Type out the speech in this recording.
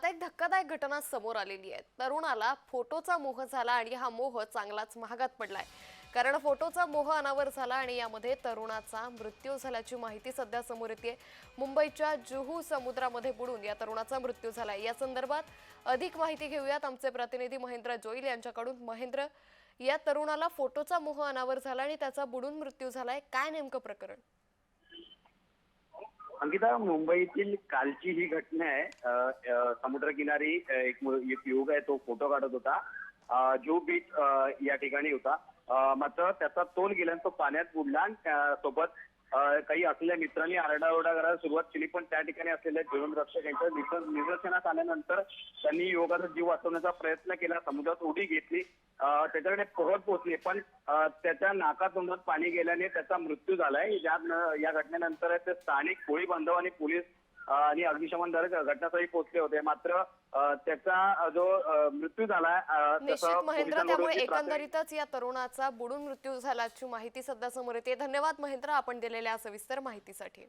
आता एक धक्कादायक घटना समोर आलेली आहे. तरुणाला फोटोचा मोह झाला आणि हा मोह चांगलाच महागात पडलाय. कारण फोटोचा मोह अनावर झाला आणि यामध्ये तरुणाचा मृत्यू झाल्याची माहिती सध्या समोर येते मुंबईच्या जुहू समुद्रामध्ये बुडून या तरुणाचा मृत्यू झालाय. या संदर्भात अधिक माहिती घेऊयात आमचे प्रतिनिधी महेंद्र जोईल यांच्याकडून. महेंद्र या तरुणाला फोटोचा मोह अनावर झाला आणि त्याचा बुडून मृत्यू झालाय. काय नेमकं प्रकरण? अंकिता मुंबईतील कालची ही घटना आहे. समुद्रकिनारी एक मु- एक युवक आहे तो फोटो काढत होता. जो बीच या ठिकाणी होता. मात्र त्याचा तोल गेल्यानं तो पाण्यात बुडला सोबत काही असलेल्या मित्रांनी आरडाओरडा करायला सुरुवात केली पण त्या ठिकाणी असलेल्या जीवनरक्षक यांच्या निदर्- निदर्शनास आल्यानंतर त्यांनी युवकाचा जीव वाचवण्याचा प्रयत्न केला समुद्रात उडी घेतली. त्याच्याकडे पोहत पोहोचले. पण त्याच्या नाकातोंडात पाणी गेल्याने त्याचा मृत्यू झालाय. या या घटनेनंतर ते स्थानिक कोळी बांधव आणि पोलीस आणि अग्निशमन दल घटनास्थळी पोहोचले होते. मात्र त्याचा जो मृत्यू निश्चित तसं महेंद्र त्यामुळे एकंदरीतच या तरुणाचा बुडून मृत्यू झाल्याची माहिती सध्या समोर येते. धन्यवाद महेंद्र आपण दिलेल्या सविस्तर माहितीसाठी.